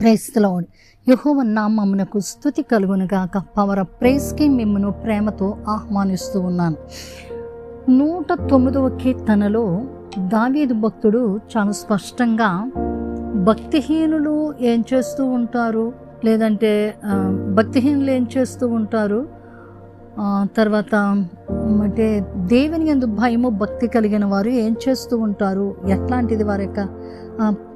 ప్రేస్తులవుడు యహోవ నామమునకు స్థుతి కలుగునుగాక పవర్ ఆఫ్ ప్రేస్కి మిమ్మను ప్రేమతో ఆహ్వానిస్తూ ఉన్నాను. నూట తొమ్మిదవ కీర్తనలో దావీదు భక్తుడు చాలా స్పష్టంగా భక్తిహీనులు ఏం చేస్తూ ఉంటారు? లేదంటే భక్తిహీనులు ఏం చేస్తూ ఉంటారు? తర్వాత అంటే దేవుని ఎందు భయము భక్తి కలిగిన వారు ఏం చేస్తూ ఉంటారు? ఎట్లాంటిది వారి యొక్క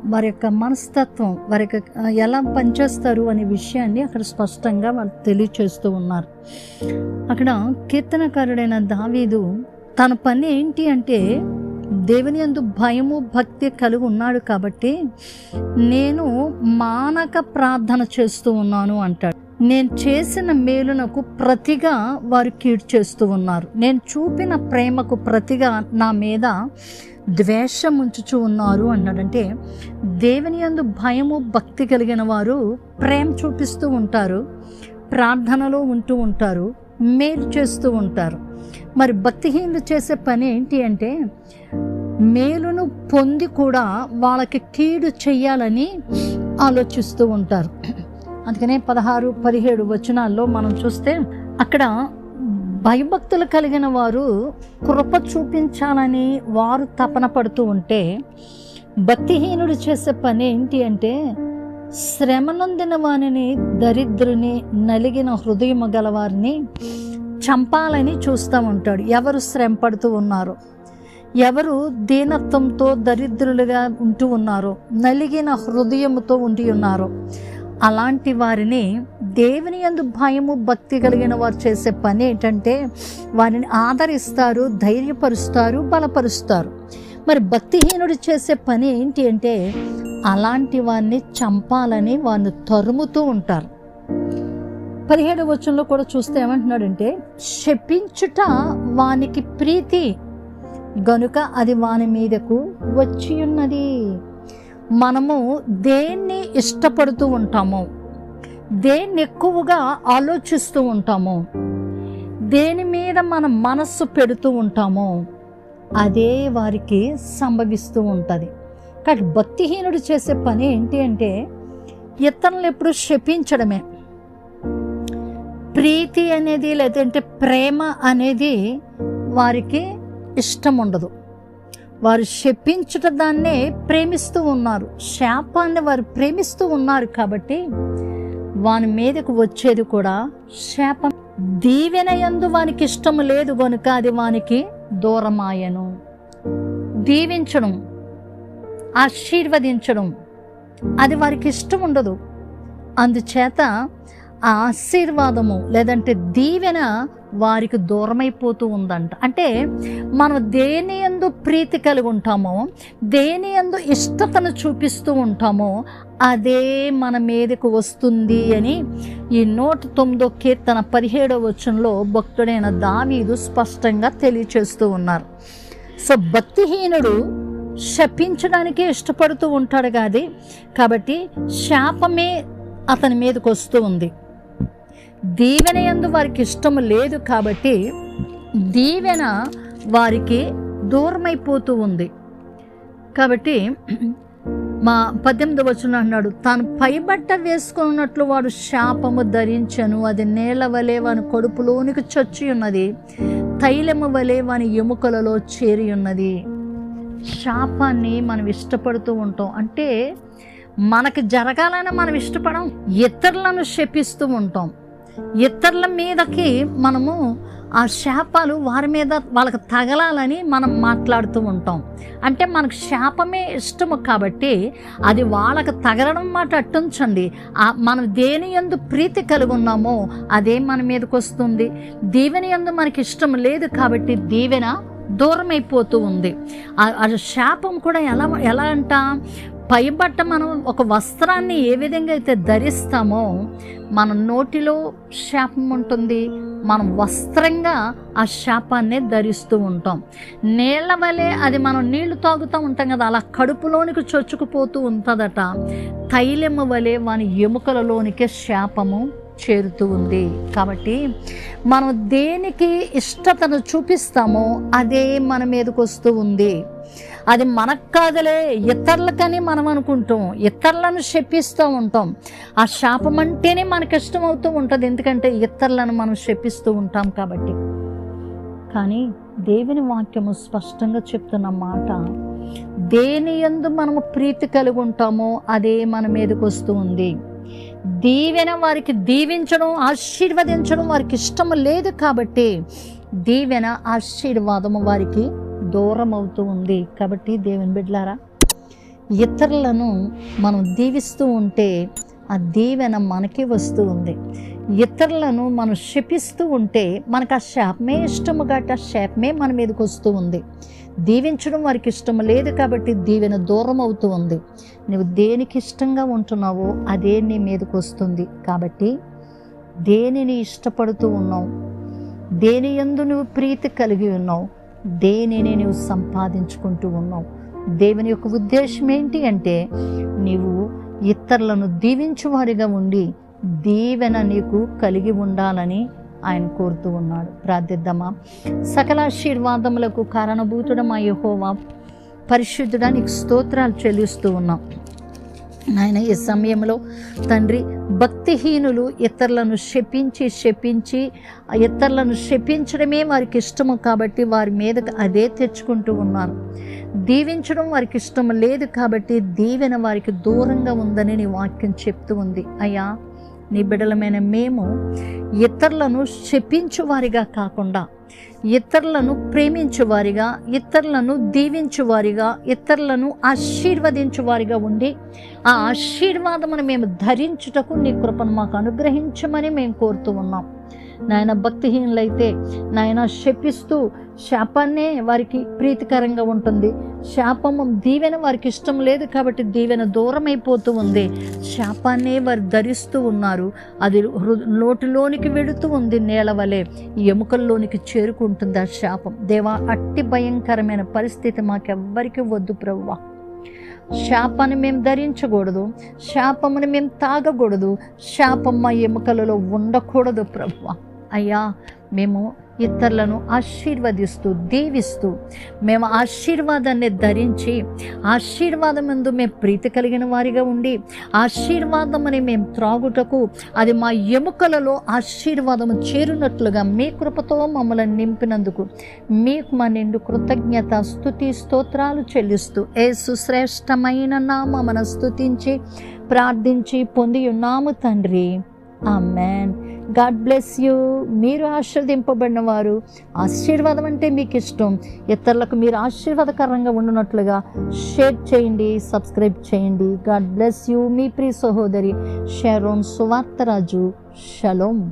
వారి యొక్క మనస్తత్వం వారి యొక్క ఎలా పనిచేస్తారు అనే విషయాన్ని అక్కడ స్పష్టంగా వాళ్ళు తెలియచేస్తూ ఉన్నారు. అక్కడ కీర్తనకారుడైన దావీదు తన పని ఏంటి అంటే దేవుని యందు భయము భక్తి కలిగి ఉన్నాడు కాబట్టి నేను మానక ప్రార్థన చేస్తూ ఉన్నాను అంటాడు. నేను చేసిన మేలునకు ప్రతిగా వారు కీడ్ చేస్తూ ఉన్నారు. నేను చూపిన ప్రేమకు ప్రతిగా నా మీద ద్వేషం ఉంచుచు ఉన్నారు అన్నాడంటే దేవుని యందు భయము భక్తి కలిగిన వారు ప్రేమ చూపిస్తూ ఉంటారు ప్రార్థనలో ఉంటూ ఉంటారు మేలు చేస్తూ ఉంటారు. మరి భక్తిహీనులు చేసే పని ఏంటి అంటే మేలును పొంది కూడా వాళ్ళకి కీడు చెయ్యాలని ఆలోచిస్తూ ఉంటారు. అందుకనే పదహారు పదిహేడు వచనాల్లో మనం చూస్తే అక్కడ భయభక్తులు కలిగిన వారు కృప చూపించాలని వారు తపన పడుతూ ఉంటే భక్తిహీనుడు చేసే పని ఏంటి అంటే శ్రమనొందిన వానిని దరిద్రుని నలిగిన హృదయము గలవారిని చంపాలని చూస్తూ ఉంటాడు. ఎవరు శ్రమ పడుతూ ఉన్నారో ఎవరు దీనత్వంతో దరిద్రులుగా ఉంటూ ఉన్నారో నలిగిన హృదయముతో ఉండి ఉన్నారో అలాంటి వారిని దేవుని యందు భయము భక్తి కలిగిన వారు చేసే పని ఏంటంటే వారిని ఆదరిస్తారు ధైర్యపరుస్తారు బలపరుస్తారు. మరి భక్తిహీనుడు చేసే పని ఏంటి అంటే అలాంటి వారిని చంపాలని వారిని తరుముతూ ఉంటారు. పదిహేడు వచనంలో కూడా చూస్తే ఏమంటున్నాడంటే శపించుట వానికి ప్రీతి గనుక అది వాని మీదకు వచ్చి ఉన్నది మనము దేన్ని ఇష్టపడుతూ ఉంటాము. దేన్ని ఎక్కువగా ఆలోచిస్తూ ఉంటాము. దేని మీద మన మనస్సు పెడుతూ ఉంటామో అదే వారికి సంభవిస్తూ ఉంటుంది. కాబట్టి భక్తిహీనుడు చేసే పని ఏంటి అంటే ఇతరులను ఎప్పుడు శపించడమే. ప్రీతి అనేది లేదంటే ప్రేమ అనేది వారికి ఇష్టం ఉండదు. వారు శపించుట దాన్నే ప్రేమిస్తూ ఉన్నారు. శాపాన్ని వారు ప్రేమిస్తూ ఉన్నారు కాబట్టి వాని మీదకు వచ్చేది కూడా శాపం. దీవెన ఎందు వానికి ఇష్టం లేదు గనుక అది వానికి దూరమాయను. దీవించడం ఆశీర్వదించడం అది వారికి ఇష్టం ఉండదు. అందుచేత ఆ ఆశీర్వాదము లేదంటే దీవెన వారికి దూరమైపోతూ ఉందంట. అంటే మనం దేని ఎందు ప్రీతి కలిగి ఉంటామో దేని ఎందు ఇష్టతను చూపిస్తూ ఉంటామో అదే మన మీదకు వస్తుంది అని ఈ నూట తొమ్మిదో కీర్తన పదిహేడో వచనంలో భక్తుడైన దావీదు స్పష్టంగా తెలియచేస్తూ ఉన్నారు. సో భక్తిహీనుడు శపించడానికే ఇష్టపడుతూ ఉంటాడు కాదు కాబట్టి శాపమే అతని మీదకి వస్తూ ఉంది. దీవెన ఎందు వారికి ఇష్టం లేదు కాబట్టి దీవెన వారికి దూరమైపోతూ ఉంది. కాబట్టి మా పద్దెనిమిది వచ్చిన అన్నాడు తాను పైబట్ట వేసుకున్నట్లు వాడు శాపము ధరించను. అది నేల వలె వాని కడుపులోనికి చొచ్చి ఉన్నది. తైలము వలె వాని ఎముకలలో చేరి ఉన్నది. శాపాన్ని మనం ఇష్టపడుతూ ఉంటాం. అంటే మనకు జరగాలని మనం ఇష్టపడం ఇతరులను శపిస్తూ ఉంటాం. ఇతరుల మీదకి మనము ఆ శాపాలు వారి మీద వాళ్ళకి తగలాలని మనం మాట్లాడుతూ ఉంటాం. అంటే మనకు శాపమే ఇష్టము కాబట్టి అది వాళ్ళకి తగలడం మాట అట్టుంచండి. మనం దేని ఎందు ప్రీతి కలిగి ఉన్నామో అదే మన మీదకి వస్తుంది. దీవెన ఎందు మనకి ఇష్టం లేదు కాబట్టి దీవెన దూరమైపోతూ ఉంది. ఆ శాపం కూడా ఎలా ఎలా అంట? పైబట్ట మనం ఒక వస్త్రాన్ని ఏ విధంగా అయితే ధరిస్తామో మన నోటిలో శాపం ఉంటుంది మనం వస్త్రంగా ఆ శాపాన్ని ధరిస్తూ ఉంటాం. నీళ్ళ వలె అది మనం నీళ్ళు తాగుతూ ఉంటాం కదా అలా కడుపులోనికి చొచ్చుకుపోతూ ఉంటుందట. తైలెమ్మ వలె వాని ఎముకలలోనికే శాపము చేరుతూ ఉంది. కాబట్టి మనం దేనికి ఇష్టతను చూపిస్తామో అదే మన మీదకి వస్తూ ఉంది. అది మనకు కాదులే ఇతరులకని మనం అనుకుంటాం. ఇతరులను శపిస్తూ ఉంటాం. ఆ శాపం అంటేనే మనకి ఇష్టం అవుతూ ఉంటుంది. ఎందుకంటే ఇతరులను మనం శపిస్తూ ఉంటాం కాబట్టి. కానీ దేవుని వాక్యము స్పష్టంగా చెప్తున్న మాట దేని ఎందు మనము ప్రీతి కలిగి ఉంటామో అదే మన మీదకి వస్తూ ఉంది. దీవెన వారికి దీవించడం ఆశీర్వదించడం వారికి ఇష్టం లేదు కాబట్టి దీవెన ఆశీర్వాదము వారికి దూరం అవుతూ ఉంది. కాబట్టి దేవుని బిడ్డలారా ఇతరులను మనం దీవిస్తూ ఉంటే ఆ దీవెన మనకి వస్తూ ఉంది. ఇతరులను మనం శపిస్తూ ఉంటే మనకు ఆ శాపమే ఇష్టము కాబట్టి ఆ శాపమే మన మీదకి వస్తూ ఉంది. దీవించడం వారికి ఇష్టం లేదు కాబట్టి దీవెన దూరం అవుతూ ఉంది. నువ్వు దేనికి ఇష్టంగా ఉంటున్నావో అదే నీ మీదకి వస్తుంది. కాబట్టి దేనిని ఇష్టపడుతూ ఉన్నావు? దేని ఎందు నువ్వు ప్రీతి కలిగి ఉన్నావు? దేనిని నువ్వు సంపాదించుకుంటూ ఉన్నావు? దేవుని యొక్క ఉద్దేశం ఏంటి అంటే నీవు ఇతరులను దీవించువారిగా ఉండి దీవెన నీకు కలిగి ఉండాలని ఆయన కోరుతూ ఉన్నాడు. ప్రార్థిద్దామా? సకల ఆశీర్వాదములకు కారణభూతుడమా యహోవా పరిశుద్ధుడా నీకు స్తోత్రాలు చెల్లిస్తూ ఉన్నాం. నాయన ఈ సమయంలో తండ్రి భక్తిహీనులు ఇతరులను శపించి శపించి ఇతరులను శపించడమే వారికి ఇష్టము కాబట్టి వారి మీదకు అదే తెచ్చుకుంటూ ఉన్నారు దీవించడం వారికి ఇష్టం లేదు కాబట్టి దీవెన వారికి దూరంగా ఉందని నీ వాక్యం చెప్తూ ఉంది. అయ్యా నీ బిడలమైన మేము ఇతరులను శపించువారిగా కాకుండా ఇతరులను ప్రేమించువారిగా ఇతరులను దీవించువారిగా ఇతరులను ఆశీర్వదించువారిగా ఉండి ఆ ఆశీర్వాదమును మేము ధరించుటకు నీ కృపను మాకు అనుగ్రహించమని మేము కోరుతూ ఉన్నాం. నాయన భక్తిహీనులైతే నాయన శపిస్తూ శాపాన్నే వారికి ప్రీతికరంగా ఉంటుంది. శాపము దీవెన వారికి ఇష్టం లేదు కాబట్టి దీవెన దూరం అయిపోతూ ఉంది. శాపాన్నే వారు ధరిస్తూ ఉన్నారు. అది నోటిలోనికి వెళుతూ ఉంది నేల వలె. ఎముకల్లోనికి చేరుకుంటుంది ఆ శాపం. దేవా అట్టి భయంకరమైన పరిస్థితి మాకెవ్వరికి వద్దు ప్రవ్వా. శాపాన్ని మేము ధరించకూడదు. శాపమును మేము తాగకూడదు. శాపం మా ఎముకలలో ఉండకూడదు ప్రభువా అయ్యా మేము ఇతరులను ఆశీర్వదిస్తూ దీవిస్తూ మేము ఆశీర్వాదాన్ని ధరించి ఆశీర్వాదం ముందు మేము ప్రీతి కలిగిన వారిగా ఉండి ఆశీర్వాదం అని మేము త్రాగుటకు అది మా ఎముకలలో ఆశీర్వాదము చేరునట్లుగా మీ కృపతో మమ్మల్ని నింపినందుకు మీకు మా నిండు కృతజ్ఞత స్థుతి స్తోత్రాలు చెల్లిస్తూ ఏ సుశ్రేష్టమైన నామమున స్తుతించి ప్రార్థించి పొంది ఉన్నాము తండ్రి. ఆమెన్. గాడ్ బ్లెస్ యూ మీరు ఆశీర్వదింపబడిన వారు ఆశీర్వాదం అంటే మీకు ఇష్టం. ఇతరులకు మీరు ఆశీర్వాదకరంగా ఉండునట్లుగా షేర్ చేయండి సబ్స్క్రైబ్ చేయండి. గాడ్ బ్లెస్ యూ మీ ప్రియ సహోదరి షెరోన్ సువార్తరాజు. షలోమ్